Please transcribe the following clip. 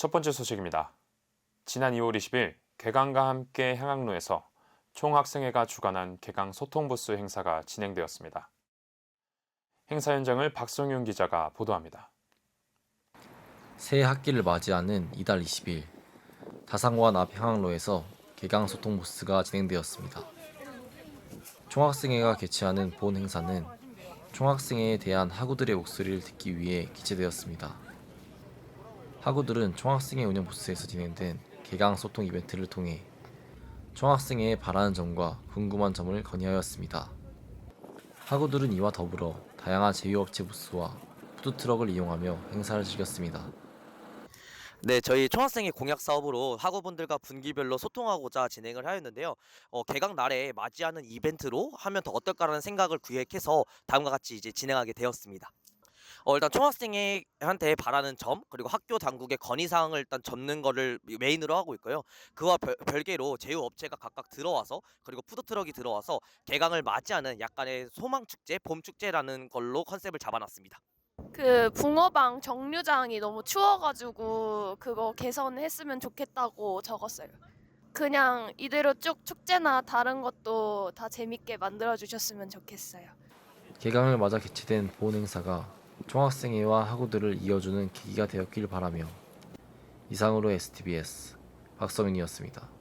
첫 번째 소식입니다. 지난 2월 20일 개강과 함께 향학로에서 총학생회가 주관한 개강 소통부스 행사가 진행되었습니다. 행사 현장을 박성윤 기자가 보도합니다. 새 학기를 맞이하는 이달 20일 다상관 앞 향학로에서 개강 소통 부스가 진행되었습니다. 총학생회가 개최하는 본 행사는 총학생회에 대한 학우들의 목소리를 듣기 위해 기재되었습니다. 학우들은 총학생회 운영 부스에서 진행된 개강 소통 이벤트를 통해 총학생회에 바라는 점과 궁금한 점을 건의하였습니다. 학우들은 이와 더불어 다양한 제휴업체 부스와 푸드트럭을 이용하며 행사를 즐겼습니다. 네, 저희 총학생회 공약 사업으로 학우분들과 분기별로 소통하고자 진행을 하였는데요. 어, 개강 날에 맞이하는 이벤트로 하면 더 어떨까라는 생각을 기획해서 다음과 같이 이제 진행하게 되었습니다. 어, 일단 총학생회한테 바라는 점 그리고 학교 당국의 건의 사항을 일단 접는 거를 메인으로 하고 있고요. 그와 별, 별개로 제휴 업체가 각각 들어와서 그리고 푸드 트럭이 들어와서 개강을 맞이하는 약간의 소망 축제, 봄 축제라는 걸로 컨셉을 잡아놨습니다. 그 붕어방 정류장이 너무 추워가지고 그거 개선했으면 좋겠다고 적었어요. 그냥 이대로 쭉 축제나 다른 것도 다 재밌게 만들어 주셨으면 좋겠어요. 개강을 맞아 개최된 본 행사가 총학생회와 학우들을 이어주는 계기가 되었길 바라며 이상으로 STBS 박성윤이었습니다.